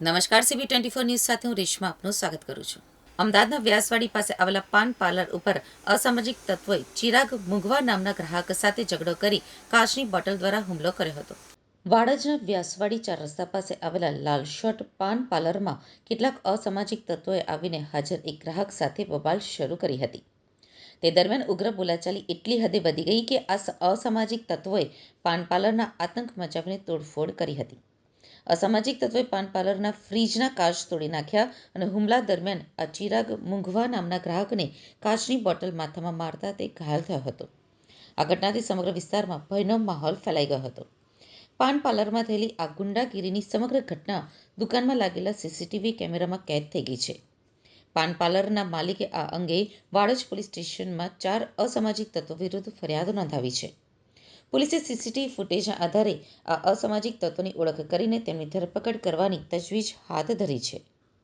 નમસ્કાર CB twenty four news સાથે હું રેશમા આપનું સ્વાગત કરું છું. અમદાવાદના વ્યાસવાડી પાસે આવેલા પાન પાર્લર ઉપર અસામાજિક તત્વોએ ચિરાગ મુંગવા નામના ગ્રાહક સાથે ઝઘડો કરી કાચની બોટલ દ્વારા હુમલો કર્યો હતો. વાડજના વ્યાસવાડી ચાર રસ્તા પાસે આવેલા લાલ શર્ટ પાન પાર્લરમાં કેટલાક અસામાજિક તત્વોએ આવીને હાજર એક ગ્રાહક સાથે બબાલ શરૂ કરી હતી. તે દરમિયાન ઉગ્ર બોલાચાલી એટલી હદે વધી ગઈ કે આ અસામાજિક તત્વોએ પાન પાર્લરના આતંક મચાવીને તોડફોડ કરી હતી. અસામાજિક તત્વોએ પાન પાર્લરના ફ્રીજના કાચ તોડી નાખ્યા અને હુમલા દરમિયાન આ ચિરાગ મુંઘવા નામના ગ્રાહકને કાચની બોટલ માથામાં મારતા તે ઘાયલ થયો હતો. આ ઘટનાથી સમગ્ર વિસ્તારમાં ભયનો માહોલ ફેલાઈ ગયો હતો. પાન પાર્લરમાં થયેલી આ ગુંડાગીરીની સમગ્ર ઘટના દુકાનમાં લાગેલા સીસીટીવી કેમેરામાં કેદ થઈ ગઈ છે. પાન પાર્લરના માલિકે આ અંગે વાડજ પોલીસ સ્ટેશનમાં ચાર અસામાજિક તત્વો વિરુદ્ધ ફરિયાદ નોંધાવી છે. પોલીસે સીસીટીવી ફૂટેજના આધારે આ અસામાજિક તત્વોની ઓળખ કરીને તેમની ધરપકડ કરવાની તજવીજ હાથ ધરી છે.